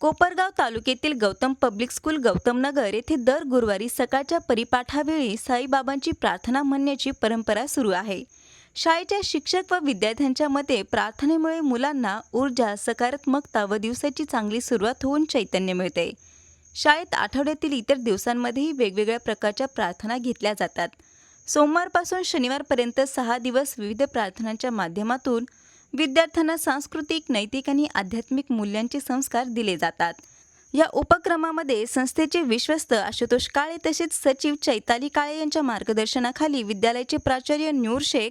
कोपरगाव तालुक्यातील Gautam public school Gautam Nagar येथे दर गुरुवारी सकाळच्या परिपाठावेळी साईबाबांची प्रार्थना म्हणण्याची परंपरा सुरू आहे. शाळेच्या शिक्षक व विद्यार्थ्यांच्या मते प्रार्थनेमुळे मुलांना ऊर्जा सकारात्मकता व दिवसाची चांगली सुरुवात होऊन चैतन्य मिळते. शाळेत आठवड्यातील इतर दिवसांमध्येही वेगवेगळ्या प्रकारच्या प्रार्थना घेतल्या जातात. सोमवारपासून शनिवारपर्यंत सहा दिवस विविध प्रार्थनांच्या माध्यमातून विद्यार्थ्यांना सांस्कृतिक नैतिक आणि आध्यात्मिक मूल्यांचे संस्कार दिले जातात. या उपक्रमामध्ये संस्थेचे विश्वस्त आशुतोष काळे तसेच सचिव चैताली काळे यांच्या मार्गदर्शनाखाली विद्यालयाचे प्राचार्य न्यूर शेख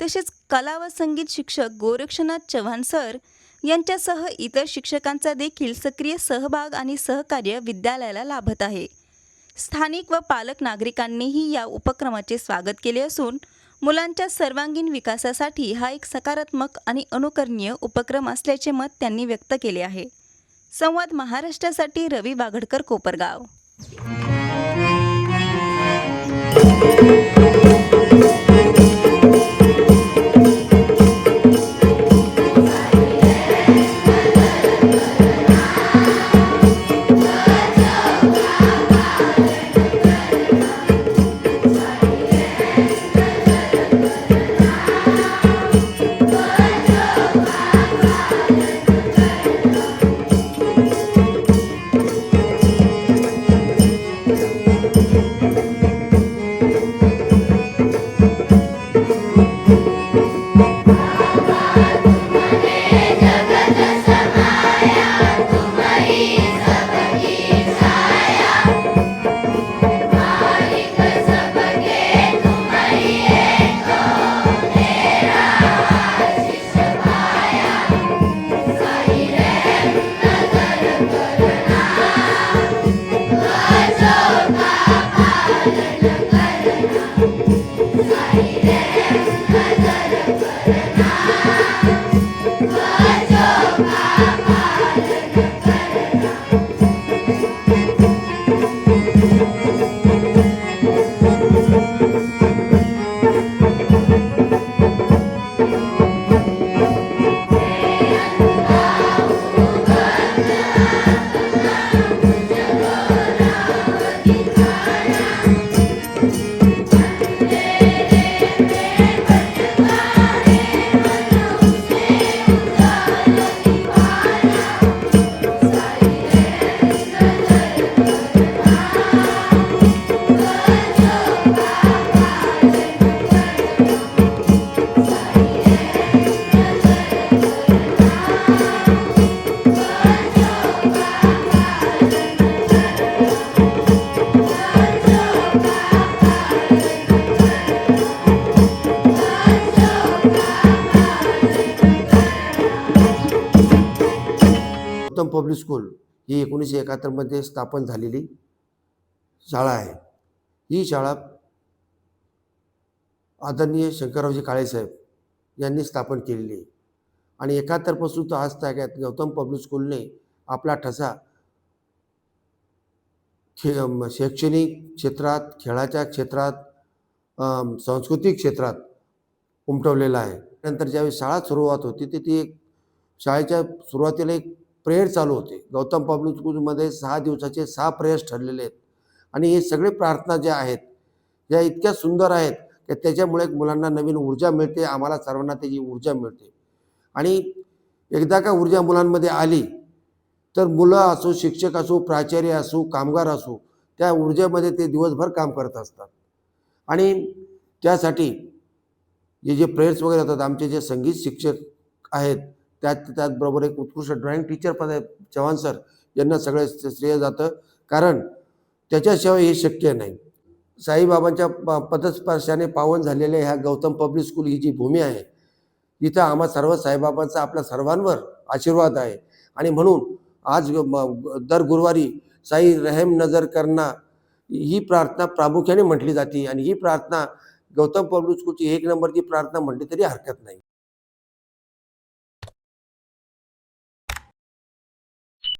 तसेच कला व संगीत शिक्षक गोरक्षनाथ चव्हाण सर यांच्यासह इतर शिक्षकांचा देखील सक्रिय सहभाग आणि सहकार्य विद्यालयाला लाभत आहे. स्थानिक व पालक नागरिकांनीही या उपक्रमाचे स्वागत केले असून मुलांच्या सर्वांगीण विकासासाठी हा एक सकारात्मक आणि अनुकरणीय उपक्रम असल्याचे मत त्यांनी व्यक्त केले आहे. संवाद महाराष्ट्रासाठी रवी बागडकर कोपरगाव. पब्लिक स्कूल ही एकोणीसशे एकाहत्तरमध्ये स्थापन झालेली शाळा आहे. ही शाळा आदरणीय शंकररावजी काळेसाहेब यांनी स्थापन केलेली आहे. आणि एकाहत्तरपासून तर आज ताग्यात गौतम पब्लिक स्कूलने आपला ठसा खे शैक्षणिक क्षेत्रात खेळाच्या क्षेत्रात सांस्कृतिक क्षेत्रात उमटवलेला आहे. नंतर ज्यावेळी शाळा सुरुवात होती ते ती एक शाळेच्या सुरुवातीला एक प्रेयर चालू होते. गौतम पब्लिक स्कूलमध्ये सहा दिवसाचे सहा प्रेयर्स ठरलेले आहेत. आणि हे सगळे प्रार्थना ज्या आहेत या इतक्या सुंदर आहेत की त्याच्यामुळे मुलांना नवीन ऊर्जा मिळते आम्हाला सर्वांना त्याची ऊर्जा मिळते. आणि एकदा का ऊर्जा मुलांमध्ये आली तर मुलं असो शिक्षक असो प्राचार्य असो कामगार असो त्या ऊर्जेमध्ये ते दिवसभर काम करत असतात. आणि त्यासाठी जे जे प्रेयर्स वगैरे होतात आमचे जे संगीत शिक्षक आहेत त्यात त्याचबरोबर एक उत्कृष्ट ड्रॉइंग टीचर पण चव्हाण सर यांना सगळं श्रेय जातं. कारण त्याच्याशिवाय हे शक्य नाही. साईबाबांच्या प पदस्पर्शाने पावन झालेल्या ह्या गौतम पब्लिक स्कूल ही जी भूमी आहे इथं आम्हा सर्व साईबाबांचा आपल्या सर्वांवर आशीर्वाद आहे. आणि म्हणून आज दर गुरुवारी साई रहम नजर करना ही प्रार्थना प्रामुख्याने म्हटली जाते. आणि ही प्रार्थना गौतम पब्लिक स्कूलची एक नंबरची प्रार्थना म्हटली तरी हरकत नाही.